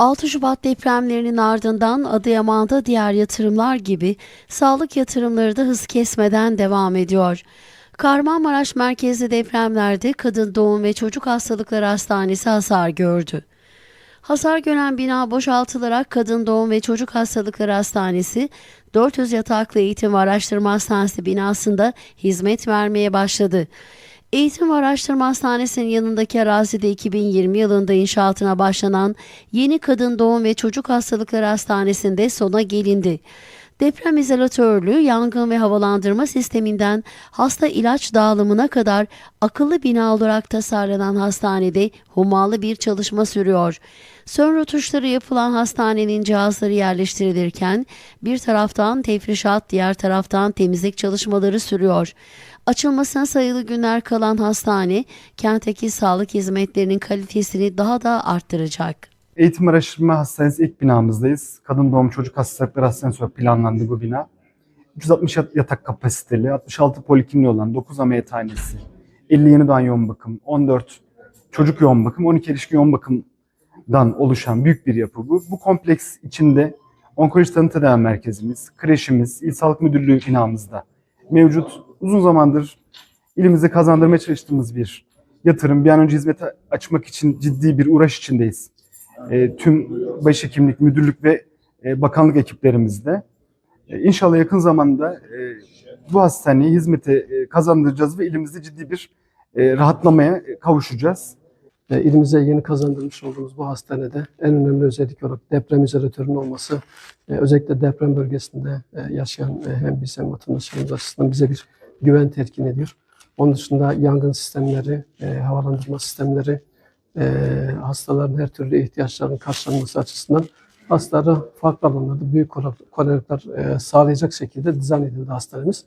6 Şubat depremlerinin ardından Adıyaman'da diğer yatırımlar gibi sağlık yatırımları da hız kesmeden devam ediyor. Kahramanmaraş merkezli depremlerde Kadın Doğum ve Çocuk Hastalıkları Hastanesi hasar gördü. Hasar gören bina boşaltılarak Kadın Doğum ve Çocuk Hastalıkları Hastanesi 400 yataklı Eğitim ve Araştırma Hastanesi binasında hizmet vermeye başladı. Eğitim ve Araştırma Hastanesi'nin yanındaki arazide 2020 yılında inşaatına başlanan yeni Kadın Doğum ve Çocuk Hastalıkları Hastanesi'nde sona gelindi. Deprem izolatörlüğü, yangın ve havalandırma sisteminden hasta ilaç dağılımına kadar akıllı bina olarak tasarlanan hastanede hummalı bir çalışma sürüyor. Son rötuşları yapılan hastanenin cihazları yerleştirilirken bir taraftan tefrişat, diğer taraftan temizlik çalışmaları sürüyor. Açılmasına sayılı günler kalan hastane, kentteki sağlık hizmetlerinin kalitesini daha da arttıracak. Eğitim Araştırma Hastanesi ilk binamızdayız. Kadın Doğum Çocuk Hastalıkları Hastanesi olarak planlandı bu bina. 360 yat- yatak kapasiteli, 66 polikliniği olan 9 ameliyathanesi, 50 yeni doğan yoğun bakım, 14 çocuk yoğun bakım, 12 erişkin yoğun bakımdan oluşan büyük bir yapı bu. Bu kompleks içinde onkoloji tanı tedavi merkezimiz, kreşimiz, İl Sağlık Müdürlüğü binamızda mevcut. Uzun zamandır ilimize kazandırmaya çalıştığımız bir yatırım. Bir an önce hizmete açmak için ciddi bir uğraş içindeyiz e, tüm başhekimlik, müdürlük ve e, bakanlık ekiplerimizde. E, İnşallah yakın zamanda e, bu hastaneyi hizmete e, kazandıracağız ve ilimizde ciddi bir e, rahatlamaya e, kavuşacağız. E, ilimize yeni kazandırmış olduğumuz bu hastanede en önemli özellik olarak deprem izolatörünün olması, e, özellikle deprem bölgesinde e, yaşayan e, hem biz hem vatandaşlarımız açısından bize bir güven telkin ediyor. Onun dışında yangın sistemleri, e, havalandırma sistemleri, e, hastaların her türlü ihtiyaçlarının karşılanması açısından hastalara farklı alanlarda büyük kolaylıklar e, sağlayacak şekilde dizayn edildi hastanemiz.